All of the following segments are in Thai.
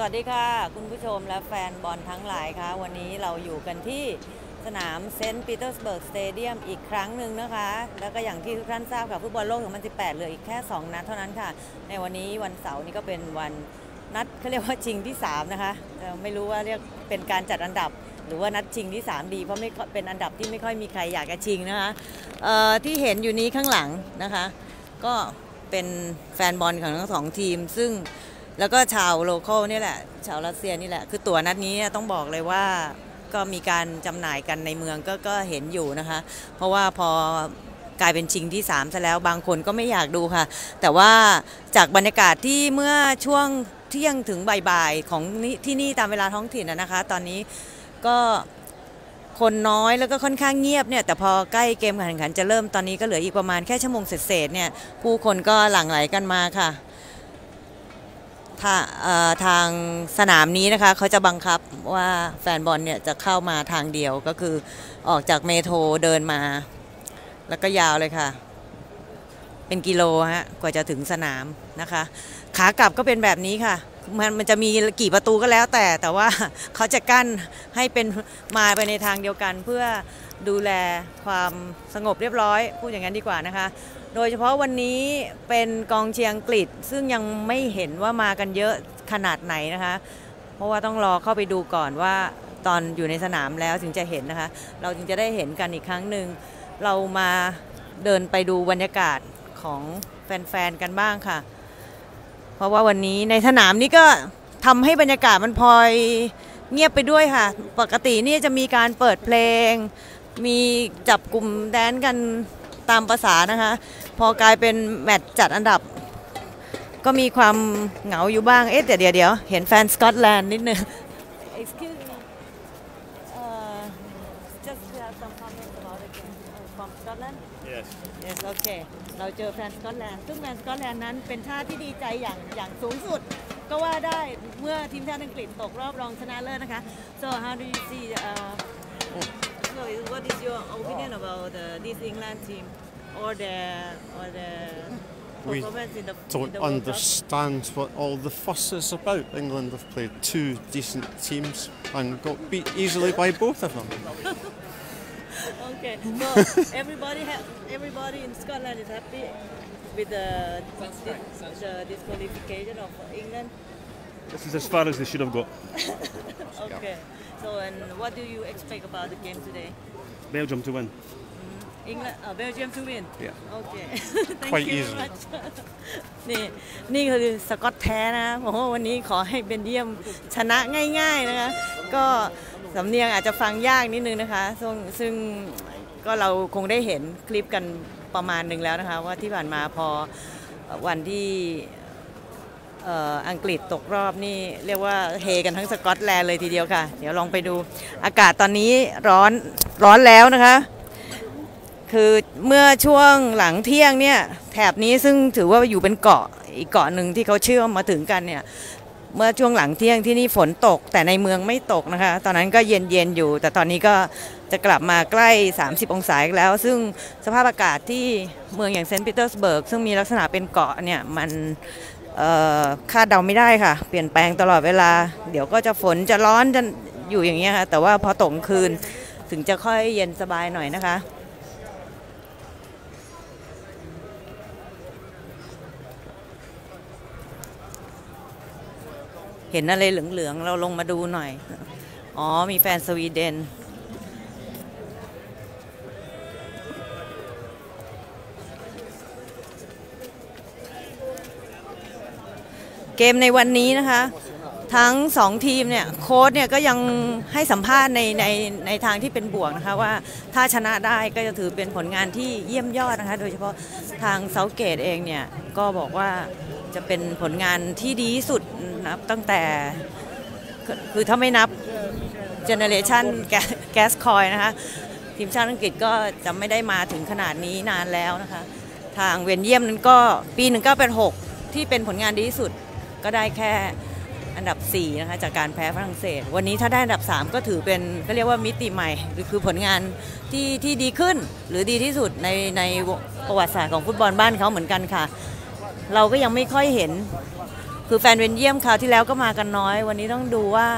สวัสดีค่ะ คุณผู้ชมและแฟนบอลทั้งหลายค่ะวันนี้เราอยู่กันที่สนามเซนต์ปีเตอร์สเบิร์กสเตเดียมอีกครั้งหนึ่งนะคะ แล้วก็อย่างที่ทุกท่านทราบค่ะฟุตบอลโลก2018 เหลืออีกแค่ 2 นัดเท่านั้นค่ะ ในวันนี้วันเสาร์นี้ก็เป็นวันนัดเขาเรียกว่าชิงที่ 3 นะคะ ไม่รู้ว่าเรียกเป็นการจัดอันดับ หรือว่านัดชิงที่ 3 ดี เพราะไม่เป็นอันดับที่ไม่ค่อยมีใครอยากจะชิงนะคะที่เห็นอยู่นี้ข้างหลังนะคะ ก็เป็นแฟนบอลของทั้งสองทีม ซึ่ง แล้วก็ชาวโลเคอลนี่แหละ ชาวรัสเซียนี่แหละ คือตั๋วนัดนี้ต้องบอกเลยว่าก็มีการจำหน่ายกันในเมืองก็ก็เห็นอยู่นะคะ เพราะว่าพอกลายเป็นชิงที่3ซะแล้วบางคนก็ไม่อยากดูค่ะ แต่ว่าจากบรรยากาศที่เมื่อช่วงเที่ยงถึงบ่ายๆของที่นี่ตามเวลาท้องถิ่นนะคะ ตอนนี้ก็คนน้อยแล้วก็ค่อนข้างเงียบเนี่ยแต่พอใกล้เกมการแข่งขันจะเริ่มตอนนี้ก็เหลืออีกประมาณแค่ชั่วโมงเศษเนี่ยผู้คนก็หลั่งไหลกันมาค่ะ ทาทางสนามนี้นะคะเขาจะบังคับว่าแฟนบอลเนี่ยจะเข้ามาทางเดียวก็คือออกจากเมโทรเดินมา แล้วก็ยาวเลยค่ะ เป็นกิโลฮะกว่าจะถึงสนามนะคะ ขากลับก็เป็นแบบนี้ค่ะ มันมันจะมีกี่ประตูก็แล้วแต่ แต่ว่าเขาจะกั้นให้เป็นมาไปในทางเดียวกัน เพื่อดูแลความสงบเรียบร้อย พูดอย่างนั้นดีกว่านะคะ โดยเฉพาะวันนี้เป็นกองเชียร์อังกฤษ ซึ่งยังไม่เห็นว่ามากันเยอะขนาดไหนนะคะ เพราะว่าต้องรอเข้าไปดูก่อนว่าตอนอยู่ในสนามแล้วถึงจะเห็นนะคะ เราจึงจะได้เห็นกันอีกครั้งหนึ่งเรามาเดินไปดูบรรยากาศของแฟนๆกันบ้างค่ะ เพราะว่าวันนี้ในสนามนี้ก็ทำให้บรรยากาศมันพลอยเงียบไปด้วยค่ะ ปกตินี่จะมีการเปิดเพลง มีจับกลุ่มแดนกัน ตามภาษานะคะ พอกลายเป็นแมตช์จัดอันดับ ก็มีความเหงาอยู่บ้าง เอ๊ะเดี๋ยวเดี๋ยวเดี๋ยวเห็นแฟนสกอตแลนด์นิดนึง Excuse me uh, just have some comments about the game from Scotland Yes. yes okay เราเจอแฟนสกอตแลนด์ซึ่งแฟนสกอตแลนด์นั้นเป็นชาติที่ดีใจอย่างอย่างสูงสุด ก็ว่าได้เมื่อทีมชาติอังกฤษตกรอบรองชนะเลิศนะคะ so how do you see uh, so what is your opinion about the, this England team or the or the We performance in the Don't the understand what all the fuss is about. England have played two decent teams and got beat easily by both of them. Okay, so everybody ha- everybody in Scotland is happy with the the disqualification of England. This is as far as they should have got. Okay. So and what do you expect about the game today? Belgium to win. England, uh, Belgium to win. Yeah. Okay. Thank Quite you very easily. much. นี่นี่คือสกอตแท้นะโอ้โหวันนี้ขอให้เบนเยียมชนะง่ายๆนะคะ ก็สำเนียงอาจจะฟังยากนิดนึงนะคะ ซึ่งซึ่งก็เราคงได้เห็นคลิปกันประมาณหนึ่งแล้วนะคะ ว่าที่ผ่านมาพอวันที่เอังกฤษตกรอบนี่เรียกว่าเฮกันทั้งสกอตแลนด์เลยทีเดียวค่ะ เดี๋ยวลองไปดูอากาศตอนนี้ร้อนร้อนแล้วนะคะ คือเมื่อช่วงหลังเที่ยงเนี่ยแถบนี้ซึ่งถือว่าอยู่เป็นเกาะอีกเกาะหนึ่งที่เขาเชื่อมมาถึงกันเนี่ยเมื่อช่วงหลังเที่ยงที่นี่ฝนตก แต่ในเมืองไม่ตกนะคะ ตอนนั้นก็เย็นเย็นอยู่ แต่ตอนนี้ก็จะกลับมาใกล้ 30 องศาอีกแล้ว ซึ่งสภาพอากาศที่เมืองอย่างเซนต์ปีเตอร์สเบิร์กซึ่งมีลักษณะเป็นเกาะเนี่ยมัน คาดเดาไม่ได้ค่ะ เปลี่ยนแปลงตลอดเวลา เดี๋ยวก็จะฝนจะร้อนจะอยู่อย่างเงี้ยค่ะ แต่ว่าพอตกกลางคืนถึงจะค่อยเย็นสบายหน่อยนะคะ เห็นอะไรเหลืองๆ เราลงมาดูหน่อย อ๋อ มีแฟนสวีเดน เกมในวันนี้นะคะ ทั้งสองทีมเนี่ยโค้ชเนี่ยก็ยังให้สัมภาษณ์ในในในทางที่เป็นบวกนะคะว่าถ้าชนะได้ก็จะถือเป็นผลงานที่เยี่ยมยอดนะคะ โดยเฉพาะทางเซาเกตเองเนี่ยก็บอกว่าจะเป็นผลงานที่ดีที่สุดนับตั้งแต่คือถ้าไม่นับเจเนเรชันแก๊สคอยนะคะทีมชาติอังกฤษก็จะไม่ได้มาถึงขนาดนี้นานแล้วนะคะ ทางเวนเยี่ยมนั้นก็ปี 1986 ที่เป็นผลงานดีที่สุด ก็ได้แค่อันดับ4นะคะจากการแพ้ฝรั่งเศส วันนี้ถ้าได้อันดับ 3 ก็ถือเป็นก็เรียกว่ามิติใหม่หรือคือผลงานที่ที่ดีขึ้น หรือดีที่สุดในในประวัติศาสตร์ของฟุตบอลบ้านเขาเหมือนกันค่ะ เราก็ยังไม่ค่อยเห็น คือแฟนเบนเยียมคราวที่แล้วก็มากันน้อย วันนี้ต้องดูว่า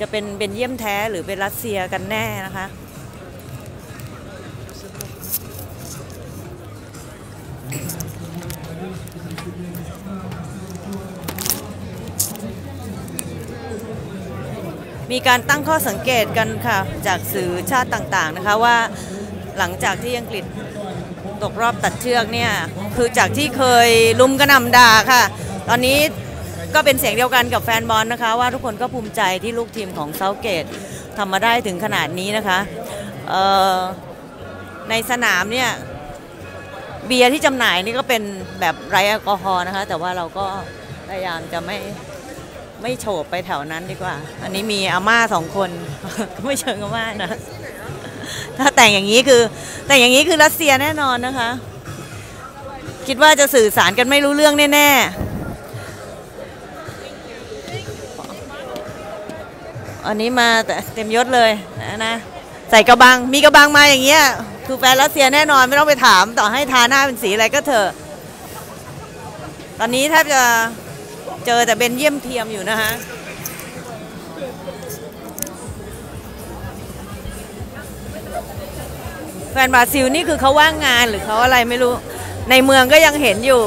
จะเป็นเบนเยี่ยมแท้หรือเป็นรัสเซียกันแน่นะคะ มีการตั้งข้อสังเกตกันค่ะ จากสื่อชาติต่างๆนะคะว่าหลังจากที่อังกฤษตกรอบตัดเชือกเนี่ยคือจากที่เคยลุมกระนำด่าค่ะ ตอนนี้ก็เป็นเสียงเดียวกันกับแฟนบอลนะคะ ว่าทุกคนก็ภูมิใจที่ลูกทีมของเซาเกตทำมาได้ถึงขนาดนี้นะคะในสนามเนี่ยเบียร์ที่จำหน่ายนี่ก็เป็นแบบไรแอลกอฮอล์นะคะ แต่ว่าเราก็พยายามจะไม่ ไม่โฉบไปแถวนั้นดีกว่า อันนี้มีอาม่าสองคน ก็ไม่เชิงอาม่านะ ถ้าแต่งอย่างนี้คือ แต่งอย่างนี้คือรัสเซียแน่นอนนะคะ คิดว่าจะสื่อสารกันไม่รู้เรื่องแน่ๆ อันนี้มาแต่เต็มยศเลยนะใส่กระบัง มีกระบังมาอย่างเงี้ยคือแฟนรัสเซียแน่นอนไม่ต้องไปถามต่อให้ทาหน้าเป็นสีอะไรก็เถอะ ตอนนี้แทบจะ เจอแต่เบนเยี่ยมเทียมอยู่นะคะแฟนบราซิลนี่คือเขาว่างงานหรือเขาอะไรไม่รู้ ในเมืองก็ยังเห็นอยู่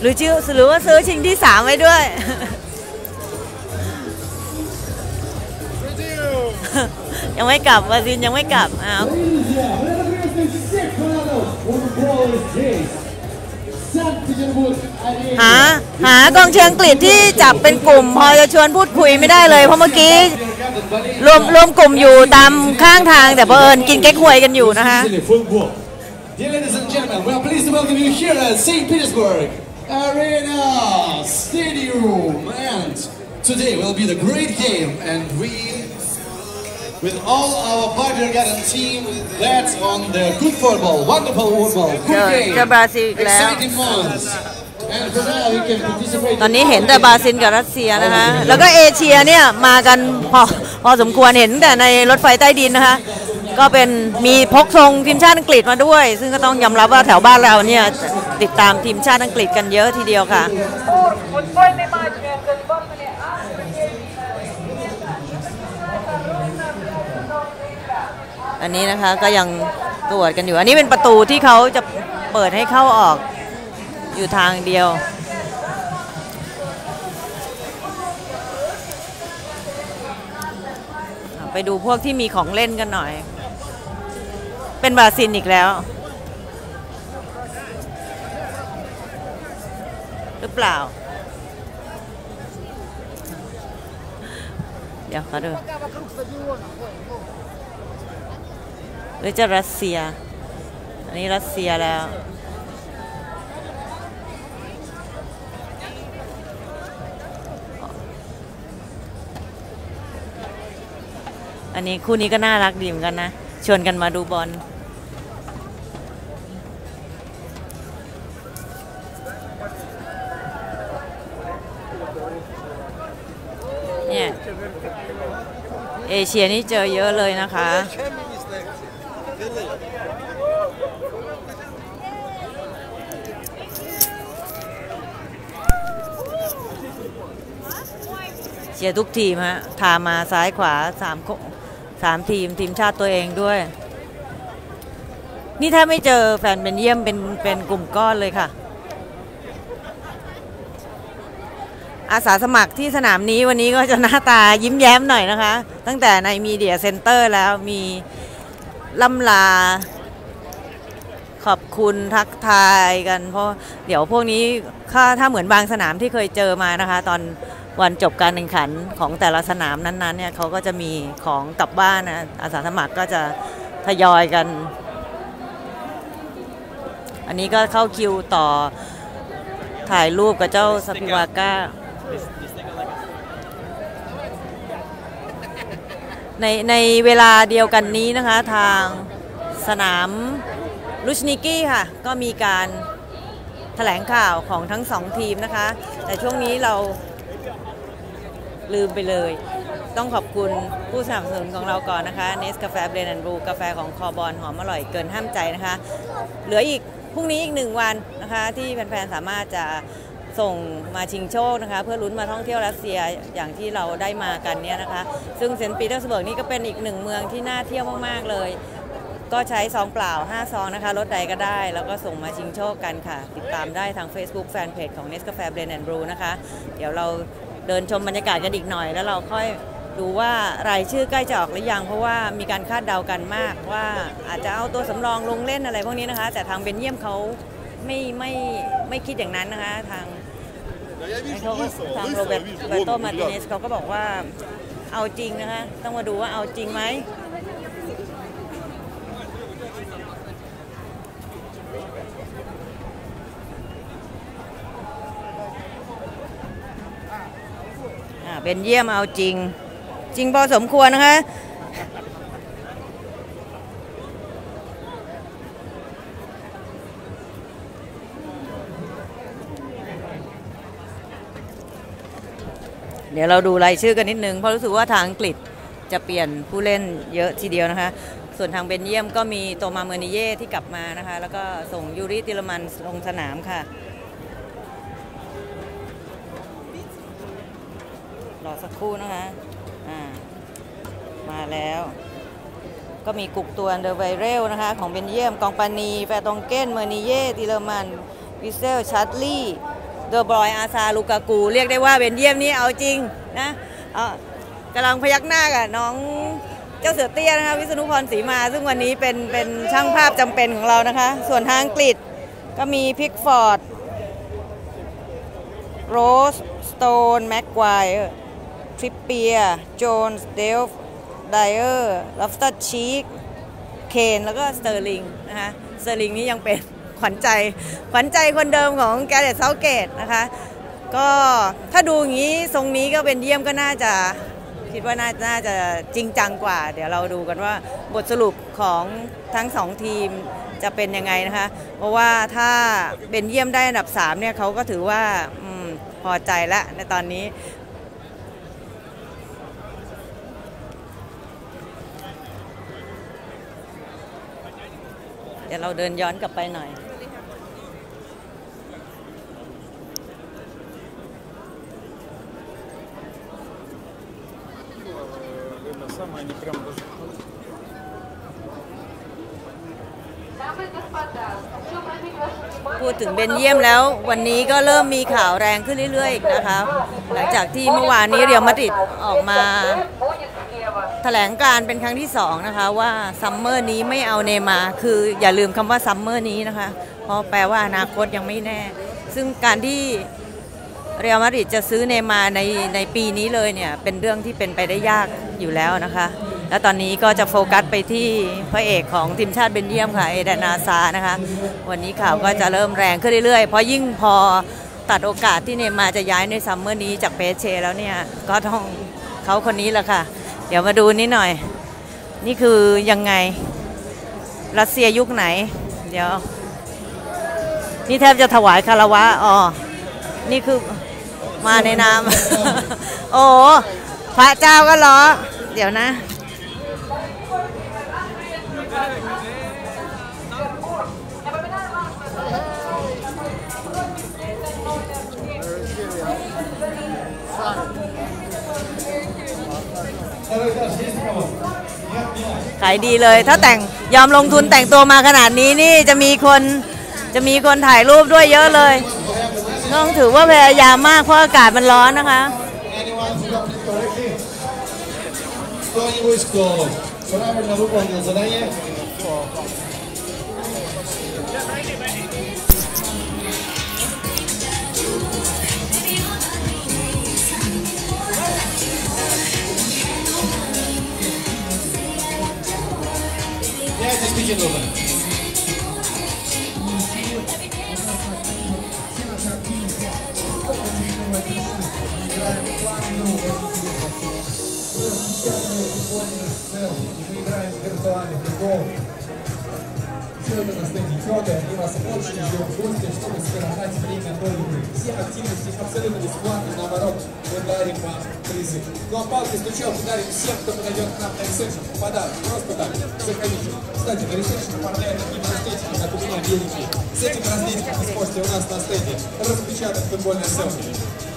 หรือชื่อหรือว่าซื้อชิงที่สามไว้ด้วยยังไม่กลับบราซิลยังไม่กลับอ้าว หาหากองเชียร์อังกฤษที่จับเป็นกลุ่ม พอจะชวนพูดคุยไม่ได้เลย เพราะเมื่อกี้รวมรวมกลุ่มอยู่ตามข้างทางแต่เผอิญกินเก๊กฮวยกันอยู่นะคะ Football. Dear ladies and gentlemen, we are pleased to welcome you here at St. Petersburg Arena Stadium. And today will be the great game, and we, with all our partner garden team, that's on the good football, wonderful football, good เจอ game, เจอบราซิลอีกแล้ว exciting moments. And for now, we can participate. ตอนนี้เห็นแต่บราซิลกับรัสเซียนะคะ แล้วก็เอเชียเนี่ยมากันพอพอสมควรเห็นแต่ในรถไฟใต้ดินนะคะ ก็เป็นมีพกธงทีมชาติอังกฤษมาด้วย ซึ่งก็ต้องยอมรับว่าแถวบ้านเราเนี่ยติดตามทีมชาติอังกฤษกันเยอะทีเดียวค่ะ อันนี้นะคะก็ยังตรวจกันอยู่ อันนี้เป็นประตูที่เขาจะเปิดให้เข้าออกอยู่ทางเดียว ไปดูพวกที่มีของเล่นกันหน่อย เป็นบราซิลอีกแล้ว หรือเปล่า เดี๋ยวเขาดู รือจะรัสเซีย อันนี้รัสเซียแล้วอันนี้คู่นี้ก็น่ารักดีเหมือนกันนะชวนกันมาดูบอลเนี่ยเอเชียนี่เจอเยอะเลยนะคะ เชียร์ทุกทีมฮะพามาซ้ายขวาสามโคสามทีมทีมชาติตัวเองด้วย นี่ถ้าไม่เจอแฟนเป็นเยี่ยมเป็นเป็นกลุ่มก้อนเลยค่ะ อาสาสมัครที่สนามนี้วันนี้ก็จะหน้าตายิ้มแย้มหน่อยนะคะ ตั้งแต่ในมีเดียเซ็นเตอร์แล้วมีล่ำลาขอบคุณทักทายกัน เพราะเดี๋ยวพวกนี้ถ้าถ้าเหมือนบางสนามที่เคยเจอมานะคะ ตอน วันจบการแข่งขันของแต่ละสนามนั้นๆเนี่ยเขาก็จะมีของกลับบ้านนะอาสาสมัครก็จะทยอยกัน อันนี้ก็เข้าคิวต่อถ่ายรูปกับเจ้าสปิวาก้าในในเวลาเดียวกันนี้นะคะทางสนามลุชนิกี้ค่ะ ก็มีการแถลงข่าวของทั้งสองทีมนะคะ แต่ช่วงนี้เรา ลืมไปเลย ต้องขอบคุณผู้สนับสนุนของเราก่อนนะคะเนสกาแฟเบรนด์บลูกาแฟของคอบอลหอมอร่อยเกินห้ามใจนะคะ เหลืออีกพรุ่งนี้อีกหนึ่งวันนะคะที่แฟนๆสามารถจะส่งมาชิงโชคนะคะ เพื่อลุ้นมาท่องเที่ยวรัสเซียอย่างที่เราได้มากันเนี่ยนะคะ ซึ่งเซนต์ปีเตอร์สเบิร์กนี่ก็เป็นอีกหนึ่งเมืองที่น่าเที่ยวมากๆเลย ก็ใช้ซองเปล่า 5 ซองนะคะรถใดก็ได้ แล้วก็ส่งมาชิงโชคกันค่ะ ติดตามได้ทาง Facebook Fanpage ของ Nescafe Blend and Brew นะคะ เดี๋ยวเรา เดินชมบรรยากาศกันอีกหน่อย แล้วเราค่อยดูว่ารายชื่อใกล้จะออกหรือยัง เพราะว่ามีการคาดเดากันมากว่าอาจจะเอาตัวสำรองลงเล่นอะไรพวกนี้นะคะ แต่ทางเบนเยียมเขาไม่ไม่ไม่คิดอย่างนั้นนะคะทางเขาก็ทางโรเบิร์ตโรเบโตมาติเนสเขาก็บอกว่าเอาจริงนะคะ ต้องมาดูว่าเอาจริงไหม เบนเยี่ยมเอาจริง จริงพอสมควรนะคะเดี๋ยวเราดูรายชื่อกันนิดนึงเพราะรู้สึกว่าทางอังกฤษจะเปลี่ยนผู้เล่นเยอะทีเดียวนะคะ ส่วนทางเบนเยียมก็มีโตมาเมอร์นิเย่ที่กลับมานะคะ แล้วก็ส่งยูริติลมันลงสนามค่ะ สักครู่นะคะอ่ามาแล้ว ก็มีกุกตัวเดอร์ไวเรลนะคะ ของเบนเยียมกองปานี แฟร์ตองเก้น เมอร์นิเย่ติเลอร์มันวิเซลชัตลี่เดอร์บรอยอาซาลูกากู เรียกได้ว่าเบนเยียมนี่เอาจริงนะอกำลังพยักหน้ากับน้องเจ้าเสือเตี้ยนะคะ วิษณุพรศรีมา ซึ่งวันนี้เป็นเป็นช่างภาพจำเป็นของเรานะคะ ส่วนทางอังกฤษก็มีพิกฟอร์ดโรสสโตนแม็กควาย ทริปเปียโจนส์เดลฟ์ไดเออร์ลัฟสตัดชีกเคนแล้วก็สเตอร์ลิงนะคะสเตอร์ลิงนี่ยังเป็นขวัญใจ ขวัญใจคนเดิมของแกเรตเซาเกตนะคะก็ถ้าดูอย่างนี้ทรงนี้ก็เป็นเยี่ยมก็น่าจะคิดว่าน่าน่าจะจริงจังกว่า เดี๋ยวเราดูกันว่าบทสรุปของทั้งสองทีมจะเป็นยังไงนะคะ เพราะว่าถ้าเบนเยี่ยมได้อันดับ3เนี่ยเขาก็ถือว่าอพอใจแล้วในตอนนี้ เดี๋ยวเราเดินย้อนกลับไปหน่อย Дамы и господа, хочу обратить ваше внимание, พูดถึงเบนเยียมแล้ววันนี้ก็เริ่มมีข่าวแรงขึ้นเรื่อยๆอีกนะคะ หลังจากที่เมื่อวานนี้เรียวมาดริดออกมา будет слева. แ ถลงการเป็นครั้งที่ 2 นะคะ ว่าซัมเมอร์นี้ไม่เอาเนมาคืออย่าลืมคำว่าซัมเมอร์นี้นะคะ เพราะแปลว่าอนาคตยังไม่แน่ ซึ่งการที่เรียลมาดริดจะซื้อเนมาในในปีนี้เลยเนี่ย เป็นเรื่องที่เป็นไปได้ยากอยู่แล้วนะคะ และตอนนี้ก็จะโฟกัสไปที่พระเอกของทีมชาติเบนเยียมค่ะ เอเดนาซานะคะ วันนี้ข่าวก็จะเริ่มแรงขึ้นเรื่อยๆ เพราะยิ่งพอตัดโอกาสที่เนมาจะย้ายในซัมเมอร์นี้จากเปเชแล้วเนี่ย ก็ต้องเขาคนนี้แหละค่ะ เดี๋ยวมาดูนิดหน่อย นี่คือยังไง รัสเซียยุคไหน เดี๋ยว นี่แทบจะถวายคารวะอ๋อนี่คือมาในนามโอ้พระเจ้าก็ล้อ เดี๋ยวนะ ขายดีเลย ถ้าแต่งยอมลงทุนแต่งตัวมาขนาดนี้นี่จะมีคนจะมีคนถ่ายรูปด้วยเยอะเลยต้องถือว่าพยายามมากเพราะอากาศมันร้อนนะคะ 25分 Мы играем в виртуальный футбол. Все это на стенде Кёга, и вас очень ждем в гости, чтобы скоротать время до футбольной игры. Все активности абсолютно бесплатны, наоборот, мы дарим вам призы. Ну а палки стучалки дарим всем, кто подойдет к нам на ресепшн. Подарок, просто так, заходите. Кстати, на ресепшн оформляют такие браслетики, как у меня беленькие. С этим браслетиком вы сможете у нас на стенде распечатать футбольное селфи.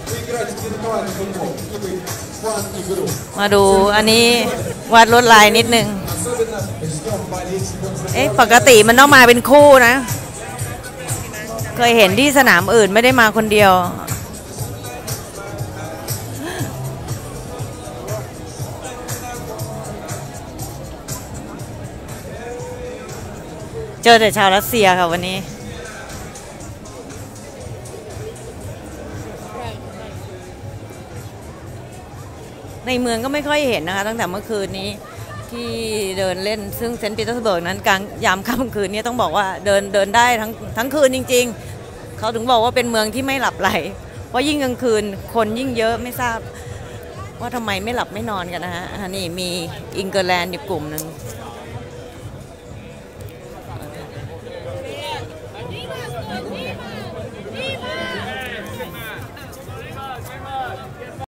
Вы играете в виртуальный футбол, либо фан-игру. มาดูอันนี้วาดลวดลายนิดนึง Особенно ждем болельщиков เอ๊ะปกติมันต้องมาเป็นคู่นะ เคยเห็นที่สนามอื่นไม่ได้มาคนเดียวเจอแต่ชาวรัสเซียค่ะวันนี้ ในเมืองก็ไม่ค่อยเห็นนะคะ ตั้งแต่เมื่อคืนนี้ ที่เดินเล่นซึ่งเซนต์ปีเตอร์สเบิร์กนั้นกลางยามค่ำคืนนี้ต้องบอกว่าเดินเดินได้ทั้งทั้งคืนจริง ๆ เขาถึงบอกว่าเป็นเมืองที่ไม่หลับไหลเพราะยิ่งกลางคืนคนยิ่งเยอะไม่ทราบ ว่าทำไมไม่หลับไม่นอนกันนะฮะนี่มีอิงเกอร์แลนด์อยู่กลุ่มหนึ่ง